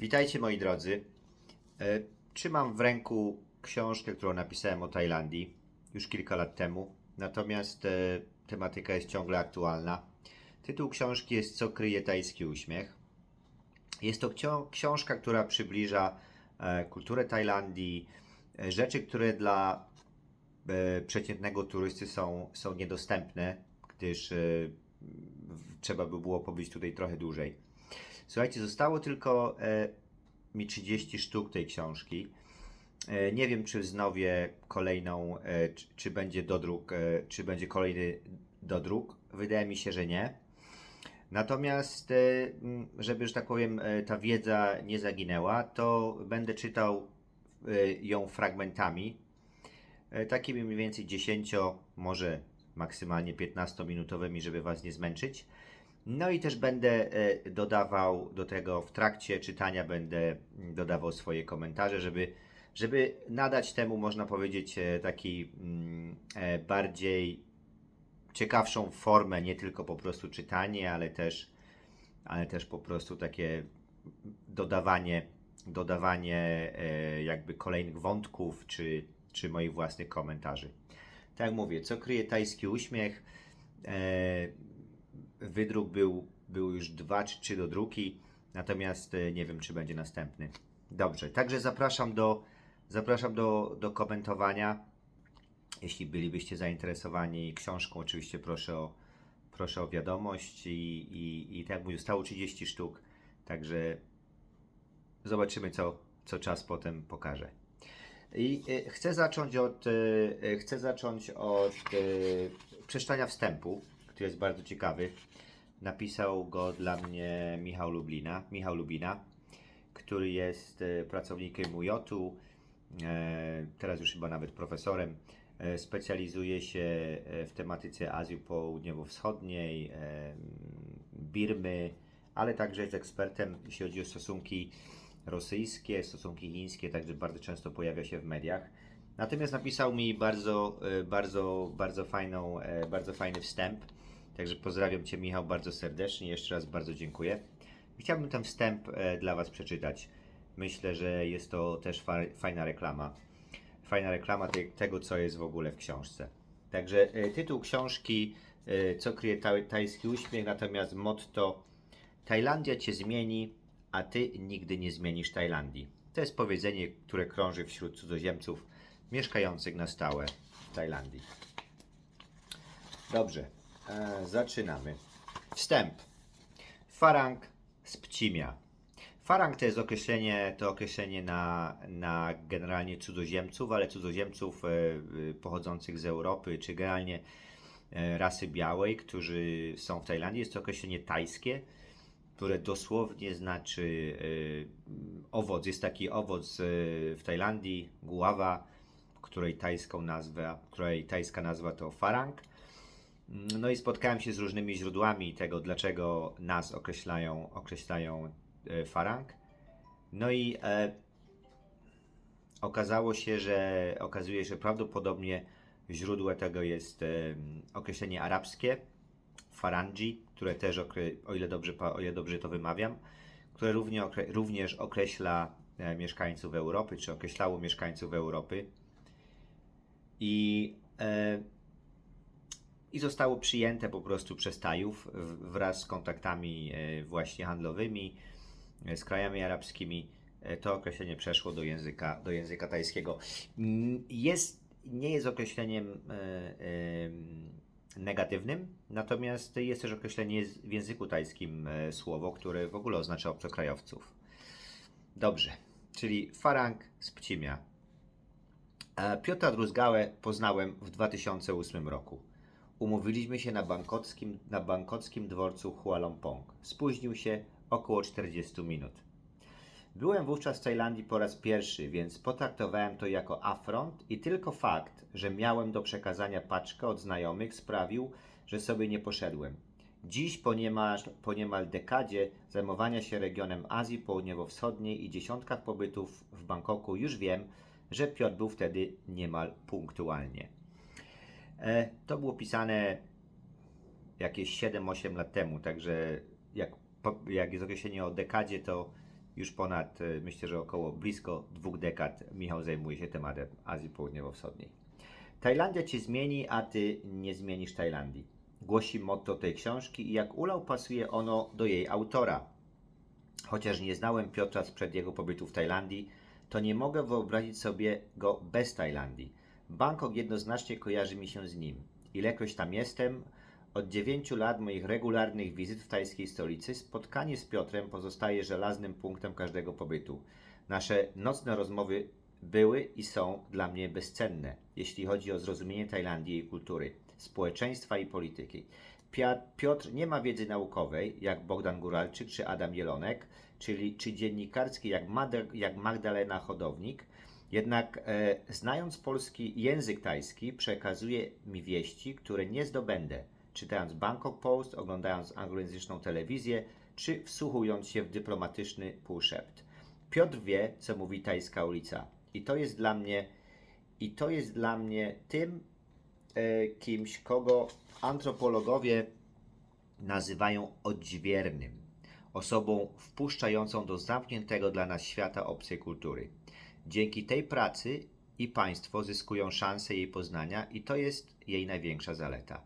Witajcie moi drodzy. E, Trzymam w ręku książkę, którą napisałem o Tajlandii już kilka lat temu, natomiast e, tematyka jest ciągle aktualna. Tytuł książki jest Co kryje tajski uśmiech. Jest to książka, która przybliża e, kulturę Tajlandii, rzeczy, które dla przeciętnego turysty są, są niedostępne, gdyż trzeba by było pobyć tutaj trochę dłużej. Słuchajcie, zostało tylko e, mi 30 sztuk tej książki. E, nie wiem, czy wznowię kolejną, e, czy, czy będzie dodruk, e, czy będzie kolejny dodruk. Wydaje mi się, że nie. Natomiast, e, żeby, że tak powiem, e, ta wiedza nie zaginęła, to będę czytał e, ją fragmentami, takimi mniej więcej 10, może maksymalnie 15-minutowymi, żeby Was nie zmęczyć. No i też będę e, dodawał do tego w trakcie czytania będę mm, dodawał swoje komentarze, żeby, żeby nadać temu, można powiedzieć, e, taki mm, e, bardziej ciekawszą formę, nie tylko po prostu czytanie, ale też, ale też po prostu takie dodawanie, dodawanie jakby kolejnych wątków czy, czy moich własnych komentarzy. Tak jak mówię, co kryje tajski uśmiech? Wydruk był, był już dwa czy trzy do druki, natomiast e, nie wiem, czy będzie następny. Dobrze, także zapraszam do, zapraszam do, do komentowania. Jeśli bylibyście zainteresowani książką, oczywiście proszę o, proszę o wiadomość i, i, i tak jak mówię, zostało 30 sztuk, także zobaczymy, co, co czas potem pokaże. I e, chcę zacząć od, e, chcę zacząć od przeczytania wstępu, który jest bardzo ciekawy. Napisał go dla mnie Michał Lublina, Michał Lubina, który jest e, pracownikiem UJ-u, e, teraz już chyba nawet profesorem. E, Specjalizuje się w tematyce Azji Południowo-Wschodniej, Birmy, ale także jest ekspertem, jeśli chodzi o stosunki rosyjskie, stosunki chińskie, także bardzo często pojawia się w mediach. Natomiast napisał mi bardzo, bardzo, bardzo, fajną, bardzo fajny wstęp. Także pozdrawiam Cię, Michał, bardzo serdecznie. Jeszcze raz bardzo dziękuję. Chciałbym ten wstęp e, dla Was przeczytać. Myślę, że jest to też fa- fajna reklama. Fajna reklama te- tego, co jest w ogóle w książce. Także e, tytuł książki e, Co kryje taj- tajski uśmiech, natomiast motto Tajlandia Cię zmieni, a Ty nigdy nie zmienisz Tajlandii. To jest powiedzenie, które krąży wśród cudzoziemców mieszkających na stałe w Tajlandii. Dobrze, e, zaczynamy. Wstęp. Farang z Pcimia. Farang to jest określenie, to określenie na, na generalnie cudzoziemców, ale cudzoziemców e, e, pochodzących z Europy, czy generalnie rasy białej, którzy są w Tajlandii. Jest to określenie tajskie, które dosłownie znaczy owoc. Jest taki owoc w Tajlandii, guava, której tajską nazwę, której tajska nazwa to farang. No i spotkałem się z różnymi źródłami tego, dlaczego nas określają, określają e, farang. No i e, okazało się, że okazuje się, że prawdopodobnie źródłem tego jest e, określenie arabskie, farangi, które też, o, ile dobrze, o ile dobrze to wymawiam, które równie, również określa e, mieszkańców Europy, czy określało mieszkańców Europy. I e, i zostało przyjęte po prostu przez Tajów wraz z kontaktami e, właśnie handlowymi e, z krajami arabskimi. E, To określenie przeszło do języka, do języka tajskiego. Jest, nie jest określeniem em, negatywnym, natomiast jest też określenie w języku tajskim słowo, które w ogóle oznacza obcokrajowców. Dobrze, czyli farang z Pcimia. Piotra Druzgałę poznałem w 2008 roku. Umówiliśmy się na bangkockim, na bangkockim dworcu Hualongpong. Spóźnił się około 40 minut. Byłem wówczas w Tajlandii po raz pierwszy, więc potraktowałem to jako afront i tylko fakt, że miałem do przekazania paczkę od znajomych sprawił, że sobie nie poszedłem. Dziś po niemal, po niemal dekadzie zajmowania się regionem Azji Południowo-Wschodniej i dziesiątkach pobytów w Bangkoku już wiem, że Piotr był wtedy niemal punktualnie. E, To było pisane jakieś 7-8 lat temu, także jak, jak jest określenie o dekadzie, to Już ponad, e, myślę, że około blisko dwóch dekad Michał zajmuje się tematem Azji Południowo-Wschodniej. Tajlandia cię zmieni, a ty nie zmienisz Tajlandii. Głosi motto tej książki i jak ulał pasuje ono do jej autora. Chociaż nie znałem Piotra sprzed jego pobytu w Tajlandii, to nie mogę wyobrazić sobie go bez Tajlandii. Bangkok jednoznacznie kojarzy mi się z nim. Ilekroć tam jestem, od 9 lat moich regularnych wizyt w tajskiej stolicy, spotkanie z Piotrem pozostaje żelaznym punktem każdego pobytu. Nasze nocne rozmowy były i są dla mnie bezcenne, jeśli chodzi o zrozumienie Tajlandii i jej kultury, społeczeństwa i polityki. Piotr nie ma wiedzy naukowej, jak Bogdan Góralczyk czy Adam Jelonek, czyli, czy dziennikarskiej, jak, jak Magdalena Chodownik, jednak e, znając polski język tajski, przekazuje mi wieści, które nie zdobędę, czytając Bangkok Post, oglądając anglojęzyczną telewizję, czy wsłuchując się w dyplomatyczny półszept. Piotr wie, co mówi tajska ulica. I to jest dla mnie, i to jest dla mnie tym e, kimś, kogo antropologowie nazywają odźwiernym, osobą wpuszczającą do zamkniętego dla nas świata obcej kultury. Dzięki tej pracy i państwo zyskują szansę jej poznania i to jest jej największa zaleta.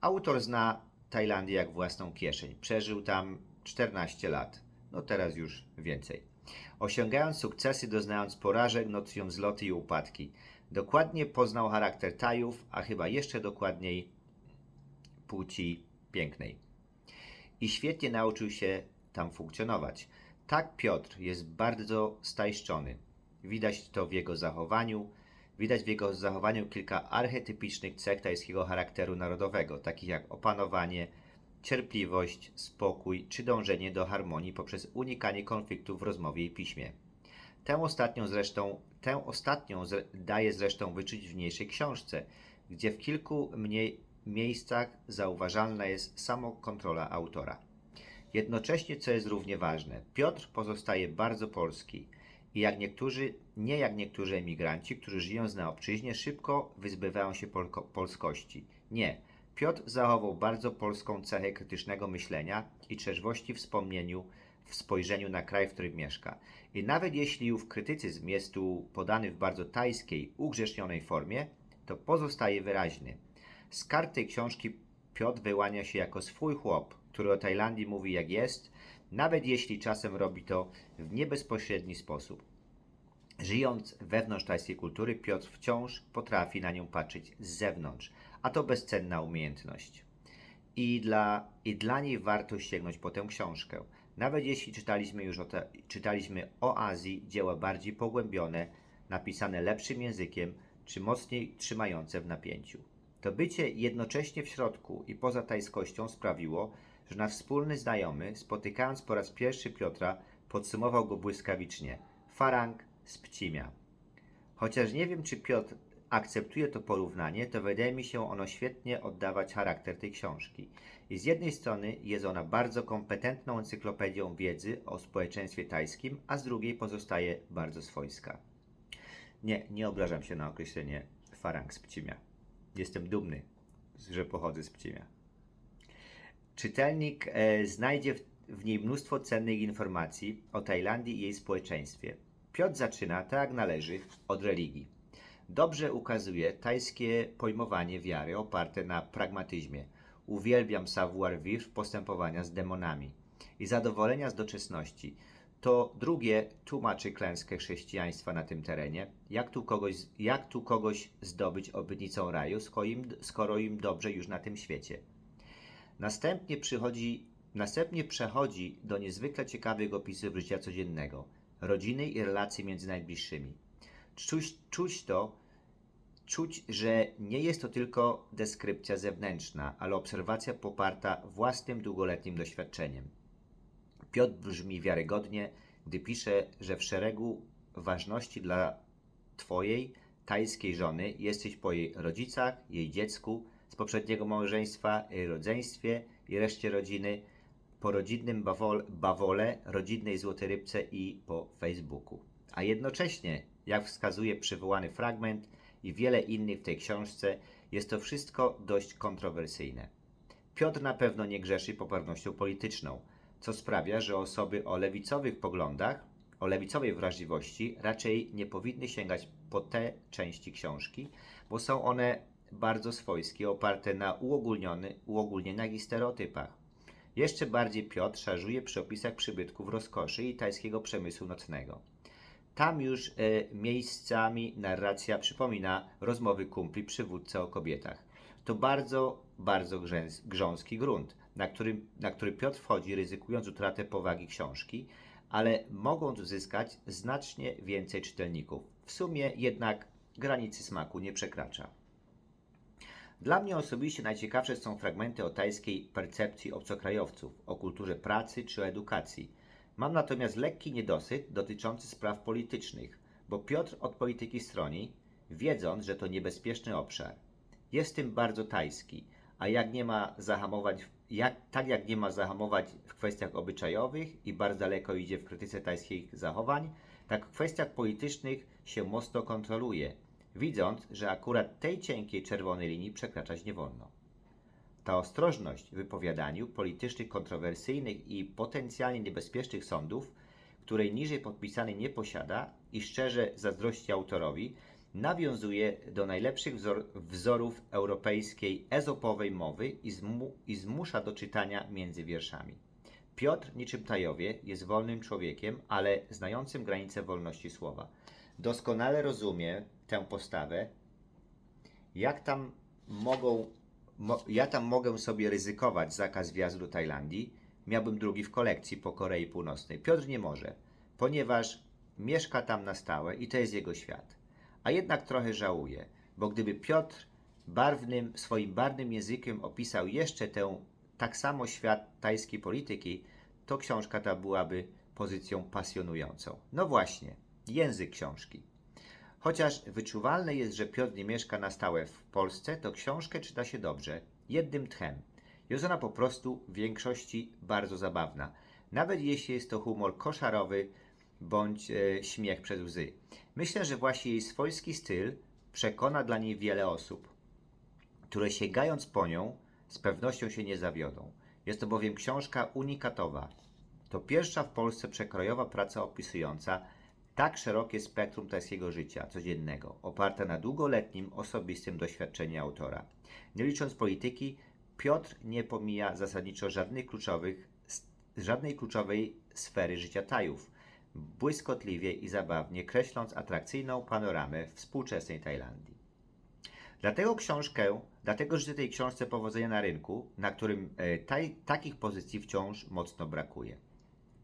Autor zna Tajlandię jak własną kieszeń. Przeżył tam 14 lat, no teraz już więcej. Osiągając sukcesy, doznając porażek, notując zloty i upadki. Dokładnie poznał charakter Tajów, a chyba jeszcze dokładniej płci pięknej. I świetnie nauczył się tam funkcjonować. Tak Piotr jest bardzo stajszczony. Widać to w jego zachowaniu. Widać w jego zachowaniu kilka archetypicznych cech tajskiego charakteru narodowego, takich jak opanowanie, cierpliwość, spokój czy dążenie do harmonii poprzez unikanie konfliktów w rozmowie i piśmie. Tę ostatnią zresztą, tę ostatnią zre, daje zresztą wyczuć w mniejszej książce, gdzie w kilku mniej miejscach zauważalna jest samokontrola autora. Jednocześnie, co jest równie ważne, Piotr pozostaje bardzo polski i jak niektórzy, nie jak niektórzy emigranci, którzy żyją na obczyźnie, szybko wyzbywają się polko, polskości. Nie. Piotr zachował bardzo polską cechę krytycznego myślenia i trzeźwości w wspomnieniu, w spojrzeniu na kraj, w którym mieszka. I nawet jeśli ów krytycyzm jest tu podany w bardzo tajskiej, ugrzecznionej formie, to pozostaje wyraźny. Z kart tej książki Piotr wyłania się jako swój chłop, który o Tajlandii mówi jak jest, nawet jeśli czasem robi to w niebezpośredni sposób. Żyjąc wewnątrz tajskiej kultury, Piotr wciąż potrafi na nią patrzeć z zewnątrz, a to bezcenna umiejętność. I dla, I dla niej warto sięgnąć po tę książkę. Nawet jeśli czytaliśmy już o, te, czytaliśmy o Azji dzieła bardziej pogłębione, napisane lepszym językiem, czy mocniej trzymające w napięciu. To bycie jednocześnie w środku i poza tajskością sprawiło, że nasz wspólny znajomy, spotykając po raz pierwszy Piotra, podsumował go błyskawicznie. Farang z Pcimia. Chociaż nie wiem, czy Piotr akceptuje to porównanie, to wydaje mi się ono świetnie oddawać charakter tej książki. I z jednej strony jest ona bardzo kompetentną encyklopedią wiedzy o społeczeństwie tajskim, a z drugiej pozostaje bardzo swojska. Nie, nie obrażam się na określenie Farang z Pcimia. Jestem dumny, że pochodzę z Pcimia. Czytelnik e, znajdzie w, niej mnóstwo cennych informacji o Tajlandii i jej społeczeństwie. Piotr zaczyna, tak jak należy, od religii. Dobrze ukazuje tajskie pojmowanie wiary oparte na pragmatyzmie. Uwielbiam savoir-vivre postępowania z demonami i zadowolenia z doczesności. To drugie tłumaczy klęskę chrześcijaństwa na tym terenie. Jak tu kogoś, jak tu kogoś zdobyć obietnicą raju, skoro im, skoro im dobrze już na tym świecie? Następnie, przychodzi, następnie przechodzi do niezwykle ciekawych opisów życia codziennego, rodziny i relacji między najbliższymi. Czuć, czuć to, czuć, że nie jest to tylko deskrypcja zewnętrzna, ale obserwacja poparta własnym długoletnim doświadczeniem. Piotr brzmi wiarygodnie, gdy pisze, że w szeregu ważności dla Twojej tajskiej żony jesteś po jej rodzicach, jej dziecku, z poprzedniego małżeństwa, jej rodzeństwie i reszcie rodziny, po rodzinnym bawol, bawole, rodzinnej złotyrybce i po Facebooku. A jednocześnie, jak wskazuje przywołany fragment i wiele innych w tej książce, jest to wszystko dość kontrowersyjne. Piotr na pewno nie grzeszy poprawnością polityczną. co sprawia, że osoby o lewicowych poglądach, o lewicowej wrażliwości raczej nie powinny sięgać po te części książki, bo są one bardzo swojskie, oparte na uogólnieniach i stereotypach. Jeszcze bardziej Piotr szarżuje przy opisach przybytków rozkoszy i tajskiego przemysłu nocnego. Tam już e, miejscami narracja przypomina rozmowy kumpli przywódca o kobietach. To bardzo, bardzo grzęs, grząski grunt, na, którym, na który Piotr wchodzi, ryzykując utratę powagi książki, ale mogąc uzyskać znacznie więcej czytelników. W sumie jednak granicy smaku nie przekracza. Dla mnie osobiście najciekawsze są fragmenty o tajskiej percepcji obcokrajowców, o kulturze pracy czy edukacji. Mam natomiast lekki niedosyt dotyczący spraw politycznych, bo Piotr od polityki stroni, wiedząc, że to niebezpieczny obszar. Jest tym bardzo tajski, a jak nie ma zahamować, jak, tak jak nie ma zahamować w kwestiach obyczajowych i bardzo daleko idzie w krytyce tajskich zachowań, tak w kwestiach politycznych się mocno kontroluje, widząc, że akurat tej cienkiej czerwonej linii przekraczać nie wolno. Ta ostrożność w wypowiadaniu politycznych, kontrowersyjnych i potencjalnie niebezpiecznych sądów, której niżej podpisany nie posiada i szczerze zazdrości autorowi, nawiązuje do najlepszych wzor wzorów europejskiej ezopowej mowy i, zmu i zmusza do czytania między wierszami. Piotr, niczym Tajowie, jest wolnym człowiekiem, ale znającym granice wolności słowa. Doskonale rozumie tę postawę, jak tam mogą, mo, ja tam mogę sobie ryzykować zakaz wjazdu do Tajlandii, miałbym drugi w kolekcji po Korei Północnej. Piotr nie może, ponieważ mieszka tam na stałe i to jest jego świat. A jednak trochę żałuje, bo gdyby Piotr barwnym, swoim barwnym językiem opisał jeszcze tę tak samo świat tajskiej polityki, to książka ta byłaby pozycją pasjonującą. No właśnie, język książki. Chociaż wyczuwalne jest, że Piotr nie mieszka na stałe w Polsce, to książkę czyta się dobrze, jednym tchem. Jest ona po prostu w większości bardzo zabawna, nawet jeśli jest to humor koszarowy bądź e, śmiech przez łzy. Myślę, że właśnie jej swojski styl przekona dla niej wiele osób, które sięgając po nią z pewnością się nie zawiodą. Jest to bowiem książka unikatowa. To pierwsza w Polsce przekrojowa praca opisująca tak szerokie spektrum tajskiego życia codziennego, oparta na długoletnim, osobistym doświadczeniu autora. Nie licząc polityki, Piotr nie pomija zasadniczo żadnych kluczowych, żadnej kluczowej sfery życia Tajów, błyskotliwie i zabawnie kreśląc atrakcyjną panoramę współczesnej Tajlandii. Dlatego książkę, dlatego życzę tej książce powodzenia na rynku, na którym e, taj, takich pozycji wciąż mocno brakuje.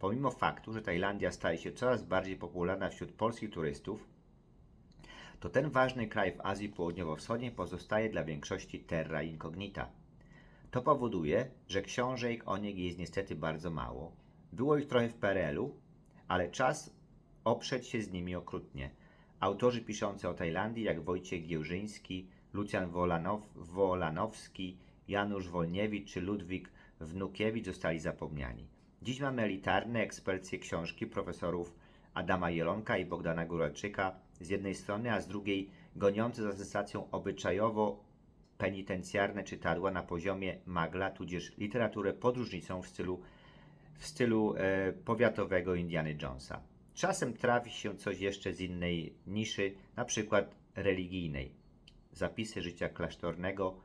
Pomimo faktu, że Tajlandia staje się coraz bardziej popularna wśród polskich turystów, to ten ważny kraj w Azji Południowo-Wschodniej pozostaje dla większości terra incognita. To powoduje, że książek o niej jest niestety bardzo mało. Było ich trochę w PRL-u, ale czas oprzeć się z nimi okrutnie. Autorzy piszący o Tajlandii, jak Wojciech Giełżyński, Lucjan Wolanow, Wolanowski, Janusz Wolniewicz czy Ludwik Wnukiewicz zostali zapomniani. Dziś mamy elitarne ekspercje książki profesorów Adama Jelonka i Bogdana Góralczyka z jednej strony, a z drugiej goniące za sensacją obyczajowo-penitencjarne czytadła na poziomie magla, tudzież literaturę podróżnicą w stylu, w stylu e, powiatowego Indiana Jonesa. Czasem trafi się coś jeszcze z innej niszy, na przykład religijnej. Zapisy życia klasztornego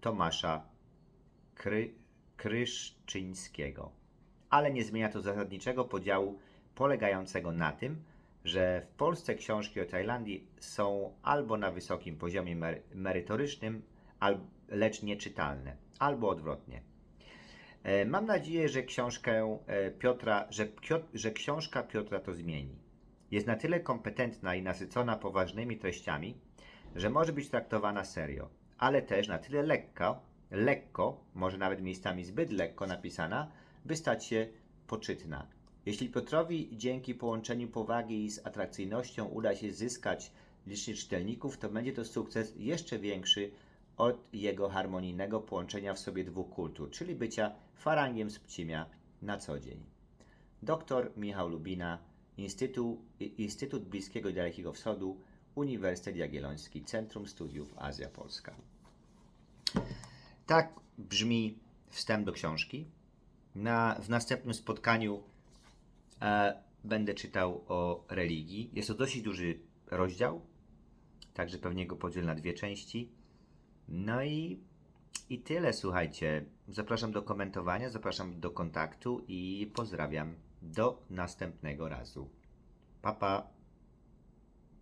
Tomasza Kry, Kryszczyńskiego ale nie zmienia to zasadniczego podziału polegającego na tym, że w Polsce książki o Tajlandii są albo na wysokim poziomie merytorycznym, lecz nieczytalne, albo odwrotnie. E, mam nadzieję, że książkę e, Piotra, że, że książka Piotra to zmieni. Jest na tyle kompetentna i nasycona poważnymi treściami, że może być traktowana serio, ale też na tyle lekko, lekko, może nawet miejscami zbyt lekko napisana, by stać się poczytna. Jeśli Piotrowi dzięki połączeniu powagi z atrakcyjnością uda się zyskać licznych czytelników, to będzie to sukces jeszcze większy od jego harmonijnego połączenia w sobie dwóch kultur, czyli bycia farangiem z Pcimia na co dzień. Dr Michał Lubina, Instytut, Instytut Bliskiego i Dalekiego Wschodu, Uniwersytet Jagielloński, Centrum Studiów Azja Polska. Tak brzmi wstęp do książki. Na, w następnym spotkaniu e, będę czytał o religii. Jest to dosyć duży rozdział, także pewnie go podzielę na dwie części. No i, i tyle, słuchajcie. Zapraszam do komentowania, zapraszam do kontaktu i pozdrawiam. Do następnego razu. Pa, pa.